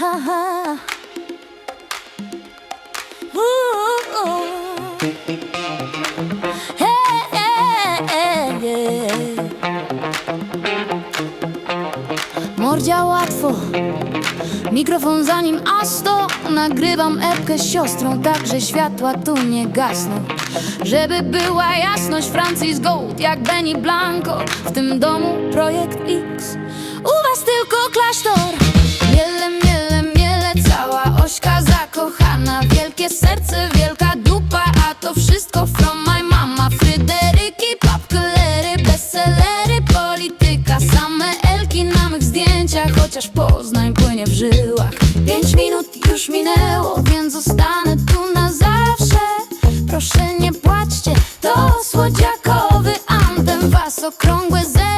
ha. Mordzia łatwo. Mikrofon za nim a sto Nagrywam epkę z siostrą Tak, że światła tu nie gasną. Żeby była jasność Francis Gold jak Benny Blanco. W tym domu projekt X. U was tylko klasztor to wszystko from my mama. Fryderyki, papkelery Bestsellery, polityka Same elki na mych zdjęciach Chociaż Poznań płynie w żyłach. Pięć minut już minęło Więc zostanę tu na zawsze. Proszę nie płaczcie To słodziakowy anthem Was okrągłe zero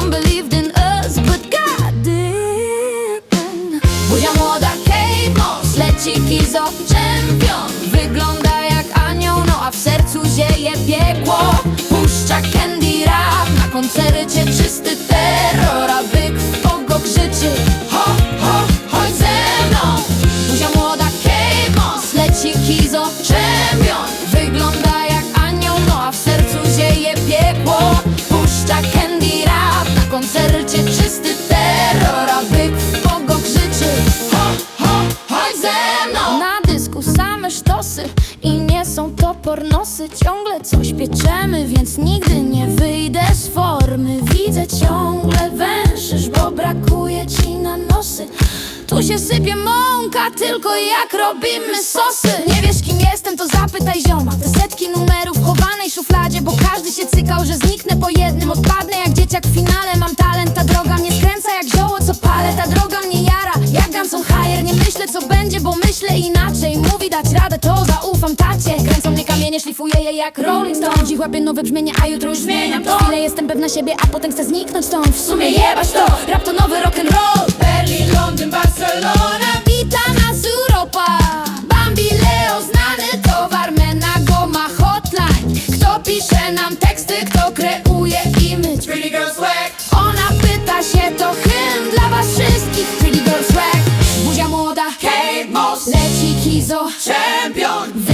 one believed in us młoda Kate Moss Leci Kizo Champion. Wygląda jak anioł No a w sercu zieje piekło Nie są to pornosy Ciągle coś pieczemy Więc nigdy nie wyjdę z formy. Widzę ciągle węszysz Bo brakuje ci na nosy. Tu się sypie mąka, tylko jak robimy sosy. Nie wiesz kim jestem, to zapytaj zioma. Te setki numerów w chowanej szufladzie Bo każdy się cykał, że zniknę po jednym. Odpadnę jak dzieciak w finale Mam talent, ta droga mnie skręca jak zioło co palę. Ta droga mnie jara, jak Ganson Higher Nie myślę co będzie, bo myślę inaczej. Mówi dać radę, to zaufam sumienie szlifuje je jak Rolling Stone. Dziś łapię nowe brzmienie, a jutro już zmieniam to Chwilę jestem pewna siebie, a potem chcę zniknąć stąd. W sumie jebać to, rap to nowy rock'n'roll Berlin, Londyn, Barcelona. Wita nas Europa. Bambi, Leo, znany towar. Menago ma hotline. Kto pisze nam teksty, kto kreuje image? Pretty girl swag. Ona pyta się, to hymn dla was wszystkich. Pretty girl swag. Buzia młoda, Kate Moss. Leci Kizo, Champion.